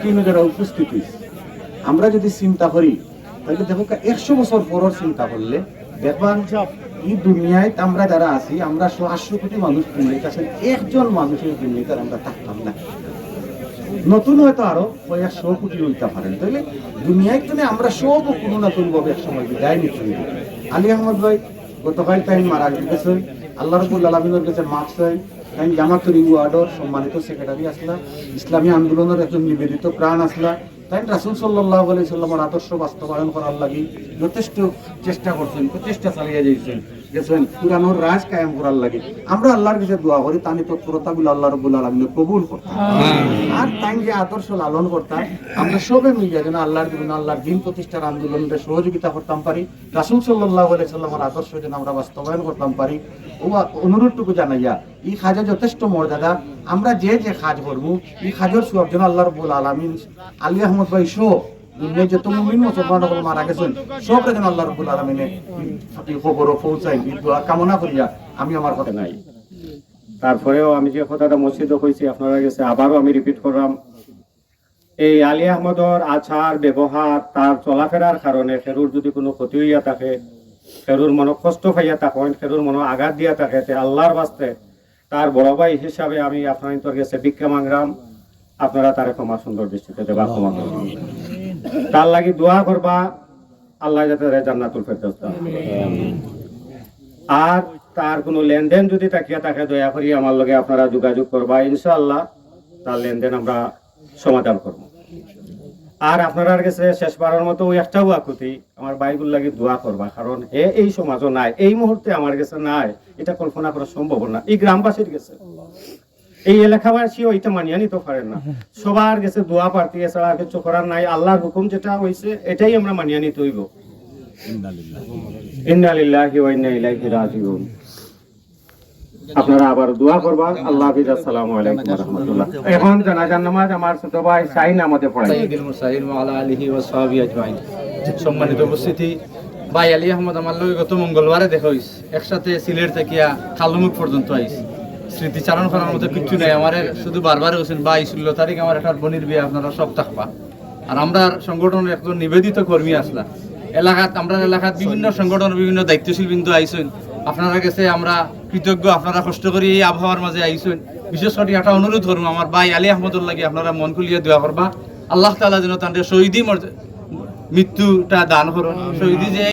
কিন্তু যারা উপস্থিত আমরা যদি চিন্তা করি, তাহলে দেখো একশো বছর পরের চিন্তা করলে দেখবান এই দুনিয়ায় আমরা যারা আছি, আমরা আটশো কোটি মানুষ দুনিয়াতে আছেন একজন মানুষের আর আমরা থাকতাম না। নতুন হয়তো আরও কয়েকশো কোটি হইতে পারেন তাইলে দুনিয়ায় তো আমরা সব কোনো না কোনো ভাবে এক সময় বিদায় নিতে। আলী আহমদ ভাই গতকাল টাইম মারা গেছে। আল্লাহ রবুল আলমিনের কাছে মার্কস হয় তাই জামাতুর ওয়ার্ডর সম্মানিত সেক্রেটারি আসলা ইসলামী আন্দোলনের একজন নিবেদিত প্রাণ আসলা। তাই রাসুল সাল্লাহ আলি সাল্লামের আদর্শ বাস্তবায়ন করার লাগি যথেষ্ট চেষ্টা করছেন প্রচেষ্টা চালিয়ে যাইছেন। গেছেন পুরানোর রাজ কায়েম করার লাগে। আমরা আল্লাহর কাছে দোয়া করি তানি তৎপরতা গুলো আল্লাহ রবুল আলমিনে কবুল করতাম আর তাই যে আদর্শ লালন করতাম আমরা সবে মিলিয়ে যেন আল্লাহর বিভিন্ন আল্লাহর দিন প্রতিষ্ঠার আন্দোলনের সহযোগিতা করতাম পারি রাসুল সাল্লাহ আলাই সাল্লামের আদর্শ যেন আমরা বাস্তবায়ন করতাম পারি। অনুরোধটুকু জানাইয়া, এই খাজা যথেষ্ট মর্যাদা। আমরা যে যে খাজ করব এই খাজর সব আল্লাহ রবুল আলমিন আলী আহমদ ভাই শো যত মুমিন মুসলমান মারা গেছেন সব আল্লাহ রবুল আলমিনে খবর পৌঁছাই কামনা করিয়া আমি আমার কথা নাই। তারপরেও আমি যে কথাটা মসজিদও কইছি, আপনারা গেছে, আবারও আমি রিপিট করলাম। এই আলী আহমদর আচার, ব্যবহার, তার চলাফেরার কারণে ফেরুর যদি কোনো ক্ষতি হইয়া থাকে ফেরুর মনে কষ্ট পাইয়া থাকেন ফেরুর মনে আঘাত দিয়া থাকে আল্লাহর বাস্তে। তার বড় ভাই হিসাবে আমি আপনার গেছে ভিক্ষা মাংরাম আপনারা তারে ক্ষমা সুন্দর দৃষ্টিতে দেবা, ক্ষমা তার লাগি দোয়া করবা আল্লাহ যাতে জান্নাতুল ফেরদৌস আর তার কোনো লেনদেন যদি তাকিয়া থাকে, দয়া করি আমার লগে আপনারা যোগাযোগ করবা, ইনশাআল্লাহ। তার লেনদেন আমরা সমাধান করব। আর আপনার কাছে শেষবারের মতো ওই একটাও আকুতি আমার বাইগুল লাগে দোয়া করবা কারণ হে এই সমাজও নাই এই মুহূর্তে আমার কাছে নাই এটা কল্পনা করা সম্ভব না। এই গ্রামবাসীর গেছে। এই এলাকাবাসীও এটা মানিয়ে নিতে পারেন না। সবার গেছে দোয়া প্রার্থী এছাড়া আর কিছু করার নাই। আল্লাহর হুকুম যেটা হয়েছে এটাই আমরা মানিয়ে নিতে হইব। ইন্না লিল্লাহি ওয়া ইন্না ইলাইহি রাজিউন। আপনারা আবার দোয়া করবেন। আল্লাহ হাফিজ, আসসালামু আলাইকুম রাহমাতুল্লাহ। এখন জানাজার নামাজ আমার ছোট ভাই সাইন আমাদের পড়াই সাইয়্যিদুল মুরসালিন ওয়া আলা আলিহি ওয়া সাহবিহি আজমাইন। সম্মানিত উপস্থিতি, ভাই আলী আহমদ আমার লগে গত মঙ্গলবারে দেখা হইছে। একসাথে সিলেট থেকে কালুমুখ পর্যন্ত আইছে। স্মৃতিচারণ করার মতো কিচ্ছু নাই আমার, শুধু বারবার বলছেন, ভাই ষোলো তারিখ আমার একটা বনির বিয়ে, আপনারা সব থাকবা। আর আমরা সংগঠনের একজন নিবেদিত কর্মী আসলাম। এলাকাত, আমরা এলাকাত বিভিন্ন সংগঠন বিভিন্ন দায়িত্বশীল বিন্দু আইসেন আপনারা কাছে আমরা কৃতজ্ঞ, আপনারা কষ্ট করে এই আবহাওয়ার মাঝে আইসুন। বিশেষ করে একটা অনুরোধ করব, আমার ভাই আলী আহমদুল্লাহকে আপনারা মন খুলিয়ে দোয়া করবা। আল্লাহ তালা যেন তাদের শহীদি মৃত্যুটা দান করুন। শহীদি যে